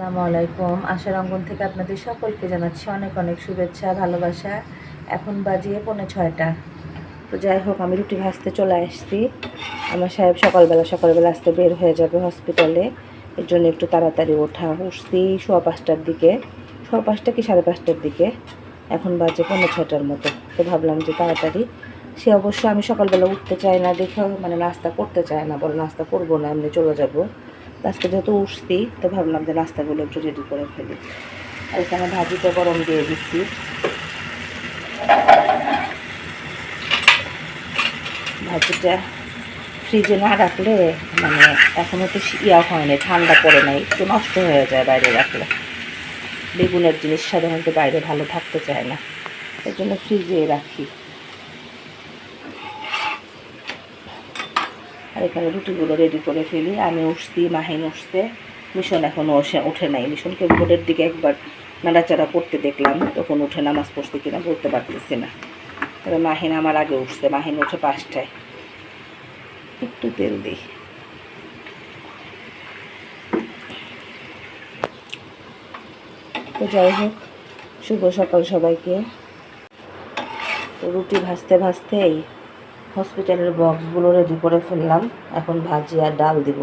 আসসালামু আলাইকুম। আশার অঙ্গন থেকে আপনাদের সকলকে জানাচ্ছি অনেক অনেক শুভেচ্ছা, ভালোবাসা। এখন বাজিয়ে পৌনে ছয়টা। তো যাই হোক, আমি রুটি ভাজতে চলে আসছি। আমার সাহেব সকালবেলা সকালবেলা আসতে বের হয়ে যাবে হসপিটালে। এর জন্য একটু তাড়াতাড়ি ওঠা। উঠছি সোয়া পাঁচটার দিকে। সোয়া পাঁচটা কি সাড়ে পাঁচটার দিকে? এখন বাজে পৌনে ছয়টার মতো। তো ভাবলাম যে তাড়াতাড়ি। সে অবশ্য আমি সকালবেলা উঠতে চাই না, দেখে মানে নাস্তা করতে চায় না, বলে নাস্তা করব না, এমনি চলে যাব। আজকে যেহেতু উঠছি, তো ভাবলাম যে নাস্তাগুলো একটু রেডি করে ফেলি। আর এখানে ভাজিটা গরম দিয়ে দিচ্ছি। ভাজিটা ফ্রিজে না রাখলে মানে এখনও তো ইয়া হয় না ঠান্ডা পড়ে নাই, একটু নষ্ট হয়ে যায় বাইরে রাখলে। বেগুনের জিনিস সাধারণত বাইরে ভালো থাকতে চায় না। এর জন্য ফ্রিজে রাখি। আর এখানে রুটিগুলো রেডি করে ফেলি। আমি উঠছি, মাহিন উঠছে। মিশন এখনও উঠে নাই। মিশনকে ভোরের দিকে একবার নাড়াচাড়া করতে দেখলাম, তখন উঠে নামাজ পড়তে কিনা বলতে পারতেছি না। তবে মাহিন আমার আগে উঠছে। মাহিন উঠে পাঁচটায়। একটু তেল দিই। তো যাই হোক, শুভ সকাল সবাইকে। রুটি ভাজতে ভাজতেই হসপিটালের বক্সগুলো রেডি করে ফেললাম। এখন ভাজি আর ডাল দিব।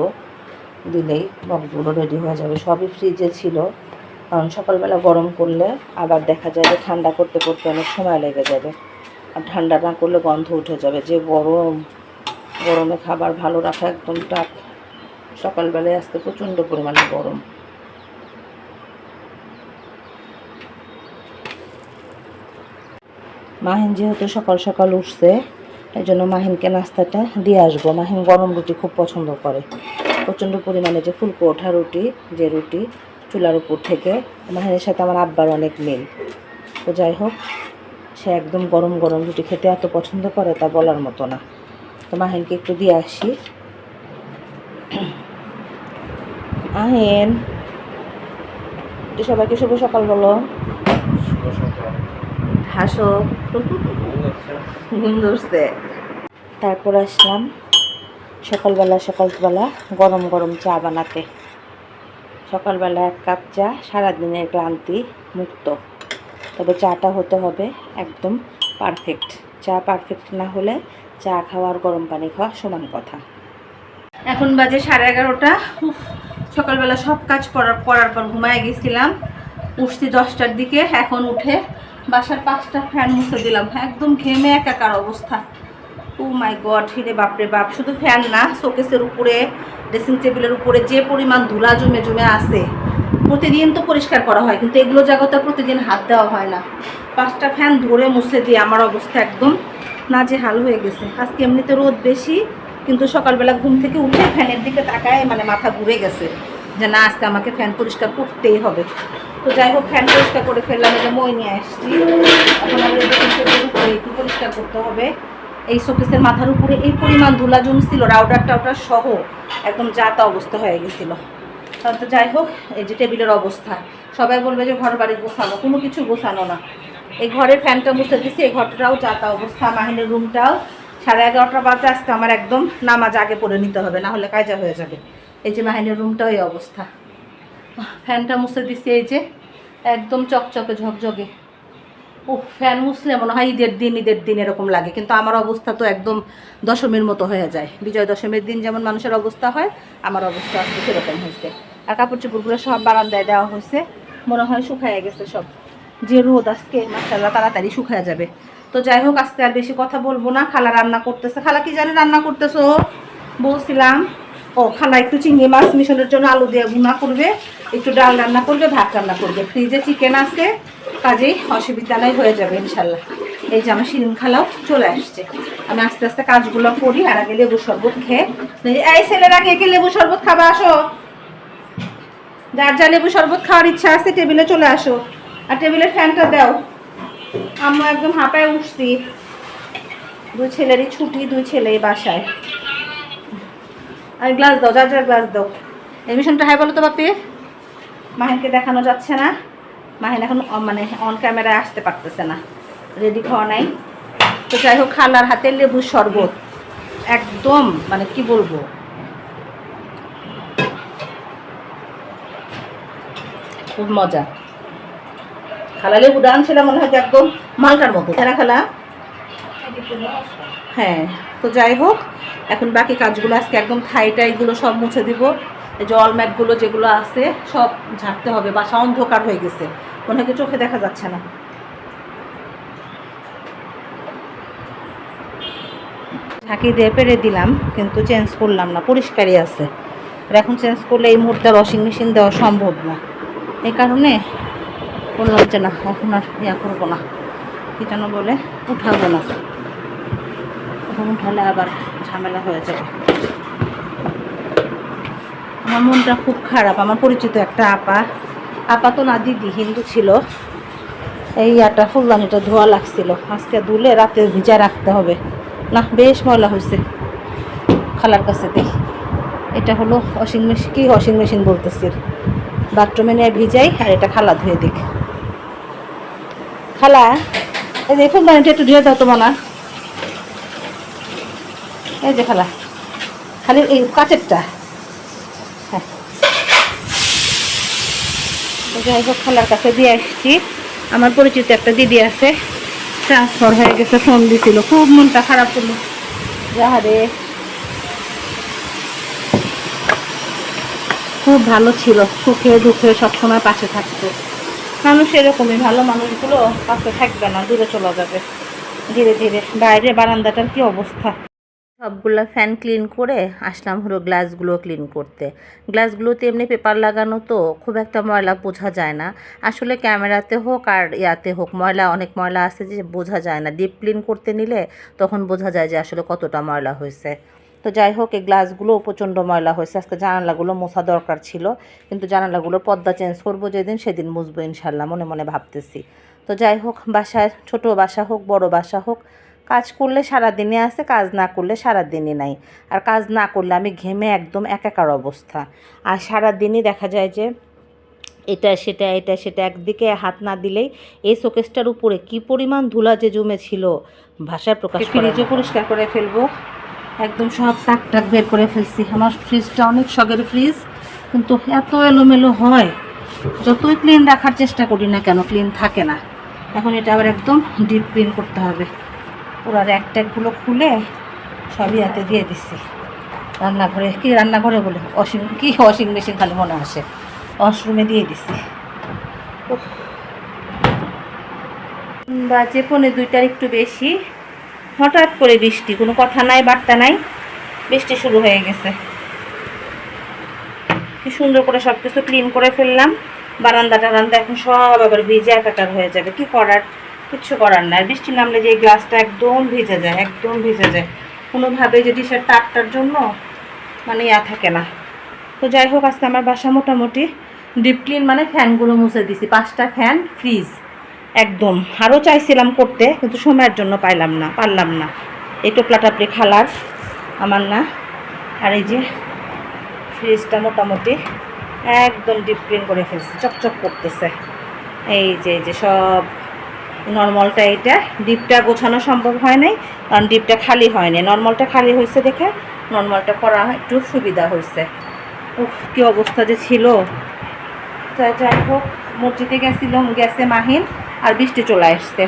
দিলেই বক্সগুলো রেডি হয়ে যাবে। সবই ফ্রিজে ছিল। কারণ সকালবেলা গরম করলে আবার দেখা যায় যে ঠান্ডা করতে করতে অনেক সময় লেগে যাবে। আর ঠান্ডা না করলে গন্ধ উঠে যাবে। যে গরম, গরমে খাবার ভালো রাখা একদম টাক। সকালবেলায় আজকে প্রচণ্ড পরিমাণে গরম। মাহিন যেহেতু সকাল সকাল উঠছে জন্য মাহিনকে নাস্তাটা দিয়ে আসব। মাহিন গরম রুটি খুব পছন্দ করে। প্রচণ্ড পরিমাণে যে ফুলকো ওঠা রুটি যে রুটি চুলার উপর থেকে মাহিনের সাথে আমার আব্বার অনেক মিল। তো যাই হোক সে একদম গরম গরম রুটি খেতে এত পছন্দ করে তা বলার মতো না। তো মাহিনকে একটু দিয়ে আসি। আহেন সবাইকে শুভ সকাল বলো। হাসো। ঘুম ধরছে তারপর আসলাম সকালবেলা সকালবেলা গরম গরম চা বানাতে। সকালবেলা এক কাপ চা, সারাদিনের ক্লান্তি মুক্ত। তবে চাটা হতে হবে একদম পারফেক্ট চা পারফেক্ট না হলে চা খাওয়ার গরম পানি খাওয়া সমান কথা। এখন বাজে সাড়ে এগারোটা। সকালবেলা সব কাজ করার করার পর ঘুমায় গেছিলাম। উঠছি দশটার দিকে, এখন উঠে বাসার পাঁচটা ফ্যান মুছে দিলাম। একদম ঘেমে একাকার অবস্থা। ও মাই গড, হিরে বাপরে বাপ, শুধু ফ্যান না, শোকেসের উপরে, ড্রেসিং টেবিলের উপরে যে পরিমাণ ধুলা জমে জমে আছে, প্রতিদিন তো পরিষ্কার করা হয়, কিন্তু এগুলো জায়গাতে প্রতিদিন হাত দেওয়া হয় না। পাঁচটা ফ্যান ধরে মুছে দিয়ে আমার অবস্থা একদম না যে হাল হয়ে গেছে। আজকে এমনিতে রোদ বেশি, কিন্তু সকালবেলা ঘুম থেকে উঠে ফ্যানের দিকে তাকায় মানে মাথা ঘুরে গেছে। যে না, আজকে আমাকে ফ্যান পরিষ্কার করতেই হবে। তো যাই হোক ফ্যান পরিষ্কার করে ফেললাম যে মই নিয়ে আসছি। এখন উপরে একটু পরিষ্কার করতে হবে, এই শোকেসের মাথার উপরে এই পরিমাণ ধুলা জমছিল, রাউডার টাউডার সহ, একদম যাতা অবস্থা হয়ে গেছিল। তো যাই হোক, এই যে টেবিলের অবস্থা। সবাই বলবে যে ঘর বাড়ি গোছানো, কোনো কিছু গোছানো না। এই ঘরের ফ্যানটা মুছে দিছি, এই ঘরটাও যাতা অবস্থা মাহিনের রুমটাও সাড়ে এগারোটা বাজে, আজকে আমার একদম নামাজ আগে পড়ে নিতে হবে, না হলে কাজা হয়ে যাবে। এই যে মাহিনের রুমটাও এই অবস্থা। ফ্যানটা মুছে দিছি এই যে, একদম চকচকে ঝকঝকে। ও ফ্যান মুছলে মনে হয় ঈদের দিন ঈদের দিন এরকম লাগে, কিন্তু আমার অবস্থা তো একদম দশমীর মতো হয়ে যায়। বিজয় দশমীর দিন যেমন মানুষের অবস্থা হয়, আমার অবস্থা আজকে সেরকম হয়েছে। আর কাপড় চোপড়গুলো সব বারান্দায় দেওয়া হয়েছে, মনে হয় শুকায় গেছে সব। যে রোদ আজকে মাসাল্লাহ তাড়াতাড়ি শুকায় যাবে। তো যাই হোক, আজকে আর বেশি কথা বলব না। খালা রান্না করতেছে। খালা কি জানে রান্না করতেছো বলছিলাম। ও, খালা একটু চিংড়ি মাছ মিশনের জন্য আলু দিয়ে ভুনা করবে, একটু ডাল রান্না করবে, ভাত রান্না করবে। ফ্রিজে চিকেন আছে, কাজেই অসুবিধা নাই, হয়ে যাবে ইনশাল্লাহ। এই যে আমার শিরিন খালাও চলে আসছে। আমি আস্তে আস্তে কাজগুলো করি, আর আগে লেবু শরবত খেয়ে এই ছেলেরা কে কে লেবু শরবত খাবা, আসো। যার যা লেবু শরবত খাওয়ার ইচ্ছা আছে, টেবিলে চলে আসো। আর টেবিলের ফ্যানটা দাও। আমরা একদম হাঁপায় উঠছি। দুই ছেলেরই ছুটি, দুই ছেলেই বাসায়। আর গ্লাস দাও, যার যার গ্লাস দাও। এডমিশনটা হাই বলো তো বাপি? মাহিনকে দেখানো যাচ্ছে না। মাহিন এখন মানে অন ক্যামেরায় আসতে পারতেছে না। রেডি খাওয়া নাই। তো যাই হোক, খালার হাতে লেবুর শরবত। একদম মানে কি বলব? খুব মজা। খালা লেবুটা আনছিলাম মনে হয় একদম মালটার মতো। না খালা? হ্যাঁ তো যাই হোক, এখন বাকি কাজগুলো আজকে একদম থাইটা এগুলো সব মুছে দিব। এই যে অলম্যাটগুলো যেগুলো আছে, সব ঝাড়তে হবে, বাসা অন্ধকার হয়ে গেছে। মনে হয় চোখে দেখা যাচ্ছে না। ঝাঁকি দিয়ে পেরে দিলাম, কিন্তু চেঞ্জ করলাম না, পরিষ্কারই আছে। এখন চেঞ্জ করলে এই মুহূর্তে ওয়াশিং মেশিন দেওয়া সম্ভব না। এই কারণে বললাম যে না, এখন আর ইয়া করব না। কি যেন বলে, উঠাবো না। এখন উঠালে আবার ঝামেলা হয়ে যাবে। আমার মনটা খুব খারাপ। আমার পরিচিত একটা আপা। আপা তো না, দিদি হিন্দু ছিল। এই আটা ফুলদানিটা ধোয়া লাগছিল। আজকে ধুলে রাতে ভিজা রাখতে হবে। না, বেশ ময়লা হয়েছে। খালার কাছে দেখি এটা হলো ওয়াশিং মেশিন কি ওয়াশিং মেশিন বলতেছি? বাথরুমে নিয়ে ভিজাই আর এটা খালা ধুয়ে দিক। খালা, এই ফুলদানিটা একটু ধুয়ে দাও তোমার এই যে খালা, খালি এই কাচেরটা। হ্যাঁ। যাই হোক, খালার কাছে দিয়ে আসছি। আমার পরিচিত একটা দিদি আছে ট্রান্সফার হয়ে গেছে ফোন দিছিল। খুব মনটা খারাপ করল যাহারে খুব ভালো ছিল, সুখে দুঃখে সবসময় পাশে থাকতো। মানুষ এরকমই, ভালো মানুষগুলো পাশে থাকবে না, দূরে চলে যাবে। ধীরে ধীরে, বাইরে বারান্দাটার কি অবস্থা? সবগুলো ফ্যান ক্লিন করে আসলাম হলো গ্লাসগুলো ক্লিন করতে। গ্লাসগুলোতে এমনি পেপার লাগানো তো খুব একটা ময়লা বোঝা যায় না। আসলে ক্যামেরাতে হোক আর ইয়াতে হোক, ময়লা, অনেক ময়লা আছে যে বোঝা যায় না। ডিপ ক্লিন করতে নিলে তখন বোঝা যায় যে আসলে কতটা ময়লা হয়েছে। তো যাই হোক, এই গ্লাসগুলো প্রচণ্ড ময়লা হয়েছে। আজকে জানালাগুলো মোছা দরকার ছিল, কিন্তু জানালাগুলো পর্দা চেঞ্জ করব যেদিন, সেদিন মুছবো ইনশাল্লাহ, মনে মনে ভাবতেছি। তো যাই হোক, বাসায়, ছোট বাসা হোক, বড় বাসা হোক কাজ করলে সারা দিনে আছে কাজ না করলে সারা দিনই নাই। আর কাজ না করলে আমি ঘেমে একদম একাকার অবস্থা। আর সারা দিনই দেখা যায় যে এটা সেটা এটা সেটা একদিকে হাত না দিলেই এই শোকেসটার উপরে কি পরিমাণ ধুলা যে জমে ছিল ভাষায় প্রকাশ ফ্রিজও পরিষ্কার করে ফেলব। একদম সব টাক টাক বের করে ফেলছি। আমার ফ্রিজটা অনেক শখের ফ্রিজ কিন্তু এত এলোমেলো হয় যতই ক্লিন রাখার চেষ্টা করি না কেন ক্লিন থাকে না। এখন এটা আবার একদম ডিপ ক্লিন করতে হবে। পুরো র্যাক ট্যাকগুলো খুলে সবই হাতে দিয়ে দিচ্ছি রান্নাঘরে, কি রান্নাঘরে বলে? ওয়াশিং, কি ওয়াশিং মেশিন খালি মনে আসে। ওয়াশরুমে দিয়ে উফ। বাজে পৌনে দুইটার একটু বেশি। হঠাৎ করে বৃষ্টি, কোনো কথা নাই, বার্তা নাই। বৃষ্টি শুরু হয়ে গেছে। কি সুন্দর করে সব কিছু ক্লিন করে ফেললাম। বারান্দা টারান্দা এখন সব আবার ভিজে একাকার হয়ে যাবে। কি করার? কিচ্ছু করার নাই। আর বৃষ্টি নামলে যে গ্লাসটা একদম ভিজে যায়, একদম ভিজে যায়। কোনোভাবে যদি সে তারটার জন্য মানে ইয়া থাকে না। তো যাই হোক, আজকে আমার বাসা মোটামুটি ডিপ ক্লিন মানে ফ্যানগুলো মুছে দিছি। পাঁচটা ফ্যান ফ্রিজ একদম। আরও চাইছিলাম করতে, কিন্তু সময়ের জন্য পাইলাম না, পারলাম না। এই টোপলা টাপলি খালার, আমার না। আর এই যে ফ্রিজটা মোটামুটি একদম ডিপ ক্লিন করে ফেলছে, চকচক করতেছে। এই যে এই যে সব নর্মালটা এটা ডিপটা গোছানো সম্ভব হয় নাই, কারণ ডিপটা খালি হয়নি নর্মালটা খালি হয়েছে দেখে নর্মালটা করা একটু সুবিধা হয়েছে। উফ, কী অবস্থা যে ছিল। যাই হোক, মসজিদে গেছিলাম, গেছে মাহিন, আর বৃষ্টি চলে আসছে।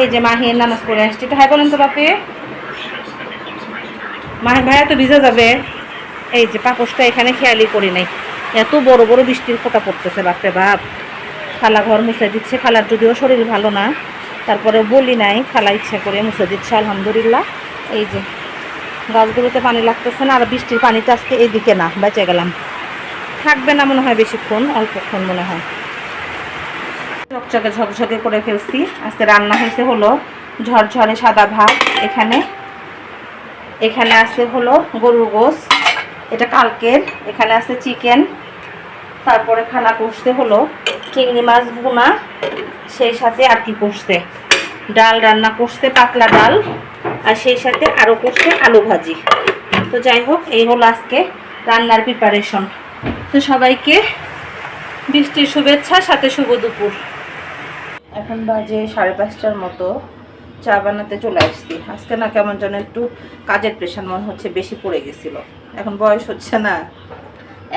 এই যে মাহিন নামাজ পড়ে আসছে। এটা হ্যাঁ বলেন তো বাপে। মাহিন ভাইয়া তো ভিজে যাবে। এই যে পাপসটা এখানে খেয়ালই করি নাই। এত বড় বড় বৃষ্টির ফোঁটা পড়তেছে বাপরে বাপ। খালা ঘর মুছে দিচ্ছে, খালার যদিও শরীর ভালো না, তারপরে বলি নাই, খালা ইচ্ছা করে মুছে দিচ্ছে, আলহামদুলিল্লাহ। এই যে, গাছগুলোতে পানি লাগতেছে না, আর বৃষ্টির পানিটা আজকে এইদিকে না, বেঁচে গেলাম। থাকবে না মনে হয় বেশিক্ষণ, অল্পক্ষণ মনে হয়। চকচকে ঝকঝকে করে ফেলছি, আজকে রান্না হয়েছে হলো ঝরঝরে সাদা ভাত, এখানে। এখানে আছে হলো গরুর গোস এটা কালকের, এখানে আছে চিকেন। তারপরে খানা কষতে হলো, চিংড়ি মাছ ভুনা, সেই সাথে আর কি কষতে। ডাল রান্না করতে পাতলা ডাল, আর সেই সাথে আরও করতে আলু ভাজি। তো যাই হোক, এই হলো আজকে রান্নার প্রিপারেশন তো সবাইকে বৃষ্টির শুভেচ্ছা, সাথে শুভ দুপুর। এখন বাজে সাড়ে পাঁচটার মতো। চা বানাতে চলে আসছি। আজকে না কেমন যেন একটু কাজের প্রেশার মনে হচ্ছে, বেশি পড়ে গেছিল। এখন বয়স হচ্ছে না।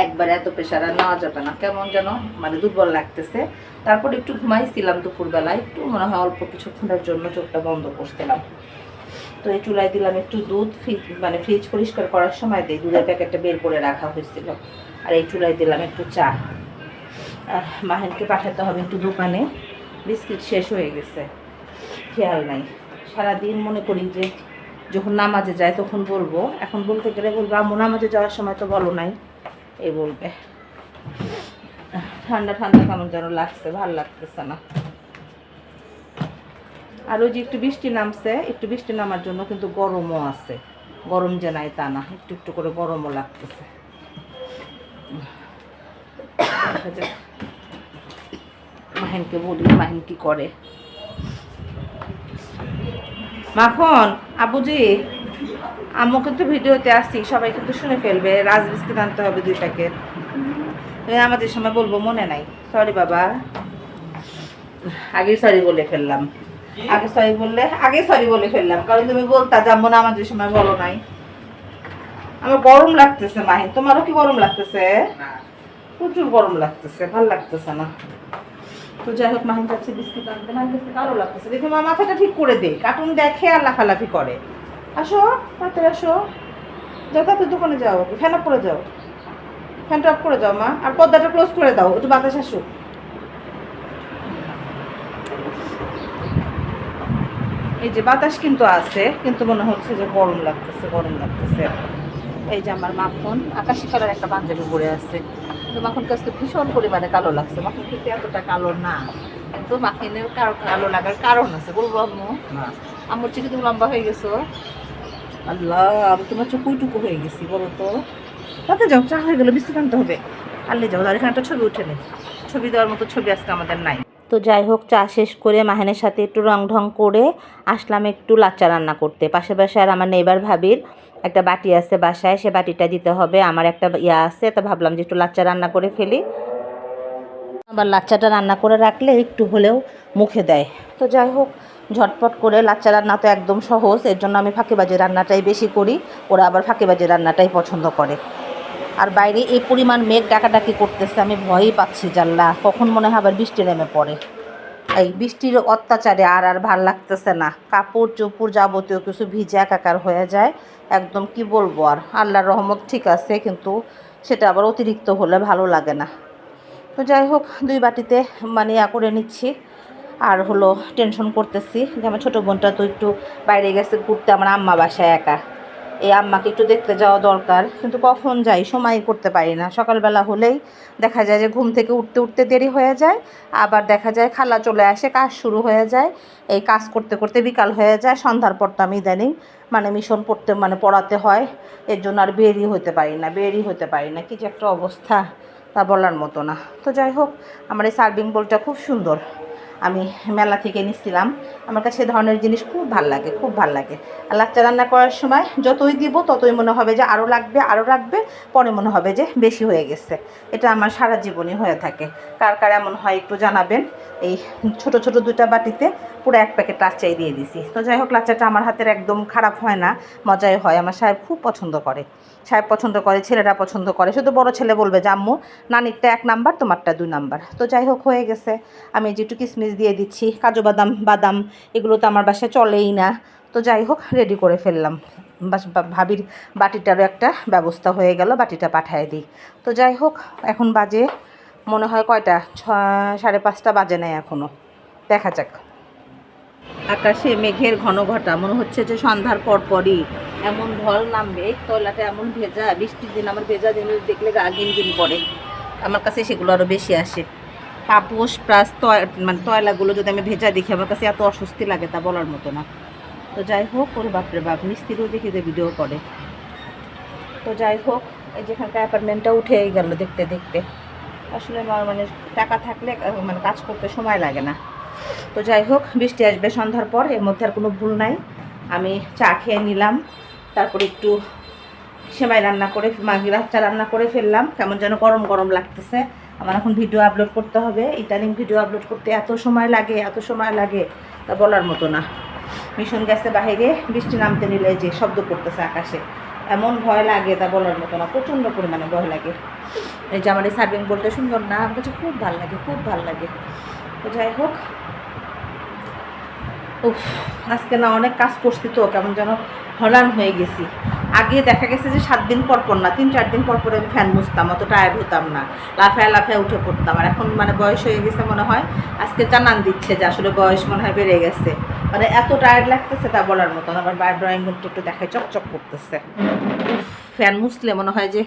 একবার এত প্রেশার আর নেওয়া যাবে না। কেমন যেন মানে দুর্বল লাগতেছে। তারপর একটু ঘুমাইছিলাম দুপুরবেলা একটু মনে হয় অল্প কিছুক্ষণের জন্য চোখটা বন্ধ করছিলাম। তো এই চুলায় দিলাম একটু দুধ মানে ফ্রিজ পরিষ্কার করার সময় দিই, দুধের প্যাকেটটা বের করে রাখা হয়েছিল। আর এই চুলায় দিলাম একটু চা। আর মাহিনকে পাঠাতে হবে একটু দোকানে। বিস্কিট শেষ হয়ে গেছে। খেয়াল নাই। সারাদিন মনে করি যে যখন নামাজে যায় তখন বলব। এখন বলতে গেলে বলব, আম্মু, নামাজে যাওয়ার সময় তো বলো নাই। এই বলবে। ঠান্ডা ঠান্ডা কেমন যেন লাগছে, ভালো লাগতেছে না। আর ওই যে একটু বৃষ্টি নামছে, একটু বৃষ্টি নামার জন্য কিন্তু গরমও আছে। গরম যে নাই তা না, একটু একটু করে গরমও লাগতেছে। মাহিনকে বলি, মাহিন কি করে? মাখন, আবুজি? আম্মু কিন্তু ভিডিওতে আসছি সবাই কিন্তু শুনে ফেলবে রাজ বিস্কিট আনতে হবে দুই প্যাকেট। আমাদের সময় বলব মনে নাই। সরি বাবা। আগে সরি বলে ফেললাম। আগে সরি বললে আগে সরি বলে ফেললাম। কারণ তুমি বলতা যে আম্মু না আমাদের সময় বলো নাই। আমার গরম লাগতেছে মাহিন। তোমারও কি গরম লাগতেছে? প্রচুর গরম লাগতেছে ভালো লাগতেছে না। তো যাই হোক মাহিন কাছে বিস্কুট আনতে। মাহিন কাছে কালো লাগতেছে। দেখি মা মাথাটা ঠিক করে দে। কার্টুন দেখে আর লাফালাফি করে। আসো তাড়াতাড়ি আসো। যাও তাড়াতাড়ি দোকানে যাও ফ্যান অফ করে যাও। ফ্যানটা অফ করে যাও মা। আর পর্দাটা ক্লোজ করে দাও একটু বাতাস আসুক। এই যে বাতাস কিন্তু আছে কিন্তু মনে হচ্ছে যে গরম লাগতেছে গরম লাগতেছে। এই যে আমার মাখন আকাশি কালার একটা পাঞ্জাবি পরে আছে। কিন্তু মাখন কাছে ভীষণ পরিমাণে কালো লাগছে। মাখন কিন্তু এতটা কালো না। কিন্তু মাখিনের কালো লাগার কারণ আছে। বলব আম্মু? আম্মুর চিঠি তুমি লম্বা হয়ে গেছো আল্লাহ, আমি তোমার চোখ টুকু হয়ে গেছি, বলো তো। তাতে যাও, চা হয়ে গেলো বিস্কুট আনতে হবে। আনলে যাও আর এখানে ছবি উঠে নেই ছবি দেওয়ার মতো ছবি আজকে আমাদের নাই। তো যাই হোক, চা শেষ করে মাহিনের সাথে একটু রং ঢং করে আসলাম একটু লাচ্চা রান্না করতে। পাশে পাশে আর আমার নেইবার ভাবির একটা বাটি আছে বাসায়, সে বাটিটা দিতে হবে। আমার একটা ইয়া আছে, তা ভাবলাম যে একটু লাচ্চা রান্না করে ফেলি। আবার লাচ্চাটা রান্না করে রাখলে একটু হলেও মুখে দেয়। তো যাই হোক ঝটপট করে লাচ্চা রান্না তো একদম সহজ, এর জন্য আমি ফাঁকিবাজি রান্নাটাই বেশি করি, ওরা আবার ফাঁকিবাজি রান্নাটাই পছন্দ করে। আর বাইরে এই পরিমাণ মেঘ ডাকাডাকি করতেছে, আমি ভয়ই পাচ্ছি জাল্লা, কখন মনে হয় আবার বৃষ্টি নেমে পড়ে। এই বৃষ্টির অত্যাচারে আর আর ভালো লাগতেছে না, কাপড় চোপড় যাবতীয় কিছু ভিজে একাকার হয়ে যায়, একদম কি বলব আর, আল্লাহর রহমত ঠিক আছে, কিন্তু সেটা আবার অতিরিক্ত হলে ভালো লাগে না। তো যাই হোক, দুই বাটিতে মানে ইয়া করে নিচ্ছি। আর হলো টেনশন করতেছি যে আমার ছোটো বোনটা তো একটু বাইরে গেছে ঘুরতে, আমার আম্মা বাসায় একা। এই আম্মাকে একটু দেখতে যাওয়া দরকার, কিন্তু কখন যাই সময় করতে পারি না। সকালবেলা হলেই দেখা যায় যে ঘুম থেকে উঠতে উঠতে দেরি হয়ে যায়, আবার দেখা যায় খালা চলে আসে, কাজ শুরু হয়ে যায়, এই কাজ করতে করতে বিকাল হয়ে যায়, সন্ধ্যার পর তো আমি ইদানিং মানে মিশন পড়তে মানে পড়াতে হয়, এর জন্য আর বেরই হতে পারি না, বেরই হতে পারি না, কি যে একটা অবস্থা তা বলার মতো না। তো যাই হোক, আমার এই সার্ভিং বোলটা খুব সুন্দর। আমি মেলা থেকে নিচ্ছিলাম আমার কাছে ধরনের জিনিস খুব ভালো লাগে, খুব ভালো লাগে। আর লাচ্চা রান্না করার সময় যতই দিব ততই মনে হবে যে আরও লাগবে আরও লাগবে পরে মনে হবে যে বেশি হয়ে গেছে। এটা আমার সারা জীবনই হয়ে থাকে। কার কার এমন হয় একটু জানাবেন। এই ছোট ছোট দুটা বাটিতে পুরো এক প্যাকেট লাচ্চাই দিয়ে দিছি। তো যাই হোক লাচ্চাটা আমার হাতের একদম খারাপ হয় না, মজাই হয়। আমার সাহেব খুব পছন্দ করে। সাহেব পছন্দ করে ছেলেরা পছন্দ করে। শুধু বড় ছেলে বলবে যে আম্মু নানিরটা এক নাম্বার, তোমারটা দুই নাম্বার। তো যাই হোক হয়ে গেছে। আমি যেটু কিসমিস দিয়ে দিচ্ছি, কাজু বাদাম বাদাম, এগুলো তো আমার বাসায় চলেই না। তো যাই হোক রেডি করে ফেললাম। ভাবির বাটিটারও একটা ব্যবস্থা হয়ে গেল, বাটিটা পাঠিয়ে দিই। তো যাই হোক এখন বাজে, মনে হয় কয়টা? ছ, সাড়ে পাঁচটা বাজে নেয় এখনও দেখা যাক। আকাশে মেঘের ঘন ঘটা মনে হচ্ছে যে সন্ধ্যার পর পরই এমন ঢল নামবে। তলাটা এমন ভেজা, বৃষ্টির দিন আমার ভেজা জিনিস দেখলে গা গিন পড়ে আমার কাছে সেগুলো আরও বেশি আসে। পাপোশ প্লাস মানে তয়লাগুলো যদি আমি ভেজা দেখি, আমার কাছে এত অস্বস্তি লাগে তা বলার মতো না। তো যাই হোক, ওর বাপরে বাপ মিস্ত্রিও দেখি যে ভিডিও করে। তো যাই হোক, এই যেখানকার অ্যাপার্টমেন্টটা উঠে গেল দেখতে দেখতে। আসলে মানে টাকা থাকলে মানে কাজ করতে সময় লাগে না। তো যাই হোক, বৃষ্টি আসবে সন্ধ্যার পর, এর মধ্যে আর কোনো ভুল নাই। আমি চা খেয়ে নিলাম, তারপর একটু সেমাই রান্না করে, মাগি চা রান্না করে ফেললাম। কেমন যেন গরম গরম লাগতেছে। আমার এখন ভিডিও আপলোড করতে হবে। ইদানিং ভিডিও আপলোড করতে এত সময় লাগে, এত সময় লাগে, তা বলার মতো না। মিশন গেছে বাইরে বৃষ্টি নামতে নিলে যে শব্দ করতেছে আকাশে। এমন ভয় লাগে, তা বলার মতো না। প্রচণ্ড পরিমাণে ভয় লাগে। এই যে আমার এই সার্ভিং বলতে সুন্দর না, আমার কাছে খুব ভালো লাগে, খুব ভালো লাগে। তো যাই হোক উফ, আজকে না অনেক কাজ করছি তো, কেমন যেন হলান হয়ে গেছি। আগে দেখা গেছে যে সাত দিন পর পর না, তিন চার দিন পর পর আমি ফ্যান মুছতাম, অত টায়ার্ড হতাম না। লাফায় লাফায় উঠে পড়তাম। আর এখন মানে বয়স হয়ে গেছে মনে হয়, আজকে জানান দিচ্ছে যে আসলে বয়স মনে হয় বেড়ে গেছে। মানে এত টায়ার্ড লাগতেছে তা বলার মতো না। আবার বাইরে ড্রয়িং রুমটা একটু দেখায়, চকচক করতেছে। ফ্যান মুছলে মনে হয় যে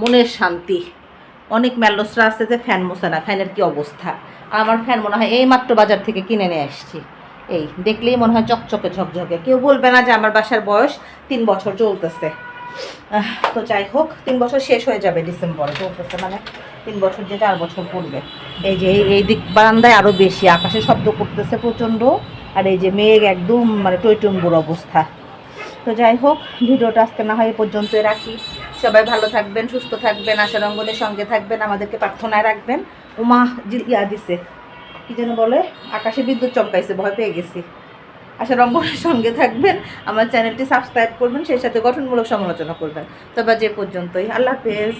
মনের শান্তি। অনেক ম্যালোসরা আছে যে ফ্যান মুছে না, ফ্যানের কি অবস্থা? আমার ফ্যান মনে হয় এই মাত্র বাজার থেকে কিনে নিয়ে আসছি। এই, দেখলেই মনে হয় চকচকে ঝকঝকে। কেউ বলবে না যে আমার বাসার বয়স তিন বছর চলতেছে। তো যাই হোক, তিন বছর শেষ হয়ে যাবে ডিসেম্বরে, চলতেছে মানে তিন বছর যে চার বছর পড়বে। এই যে, এই- দিক বারান্দায় আরও বেশি, আকাশে শব্দ করতেছে প্রচণ্ড, আর এই যে মেঘ একদম মানে টইটুম্বুর অবস্থা। তো যাই হোক, ভিডিওটা আজকে না হয় এ পর্যন্তই রাখি। সবাই ভালো থাকবেন, সুস্থ থাকবেন আশা রঙ্গনের সঙ্গে থাকবেন, আমাদেরকে প্রার্থনায় রাখবেন। উমা ইয়া দিছে। কি যেন বলে? আকাশে বিদ্যুৎ চমকাইছে, ভয় পেয়ে গেছি। আশা রম্বনের সঙ্গে থাকবেন, আমার চ্যানেলটি সাবস্ক্রাইব করবেন, সেই সাথে গঠনমূলক সমালোচনা করবেন। তবে যে পর্যন্তই। আল্লাহ হাফেজ।